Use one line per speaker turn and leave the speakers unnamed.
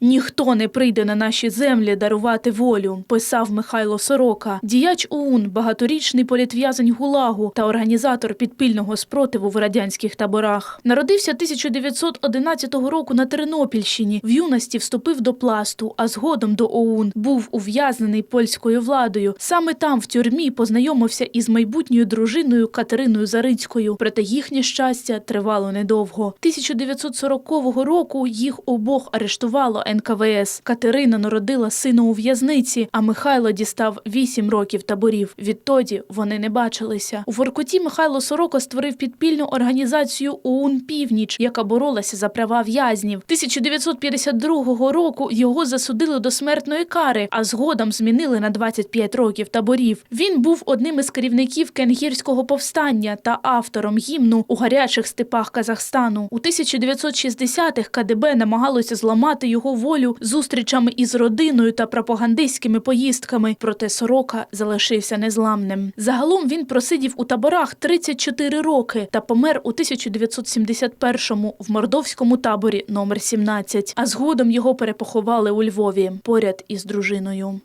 Ніхто не прийде на наші землі дарувати волю, писав Михайло Сорока, діяч ОУН, багаторічний політв'язень ГУЛАГу та організатор підпільного спротиву в радянських таборах. Народився 1911 року на Тернопільщині. В юності вступив до пласту, а згодом до ОУН. Був ув'язнений польською владою. Саме там, в тюрмі, познайомився із майбутньою дружиною Катериною Зарицькою. Проте їхнє щастя тривало недовго. 1940 року їх обох арештувало НКВС. Катерина народила сина у в'язниці, а Михайло дістав 8 років таборів. Відтоді вони не бачилися. У Воркуті Михайло Сороко створив підпільну організацію ОУН Північ, яка боролася за права в'язнів. 1952 року його засудили до смертної кари, а згодом змінили на 25 років таборів. Він був одним із керівників кенгірського повстання та автором гімну у гарячих степах Казахстану. У 1960-х КДБ намагалося зламати його волю зустрічами із родиною та пропагандистськими поїздками. Проте Сорока залишився незламним. Загалом він просидів у таборах 34 роки та помер у 1971-му в мордовському таборі номер 17. А згодом його перепоховали у Львові поряд із дружиною.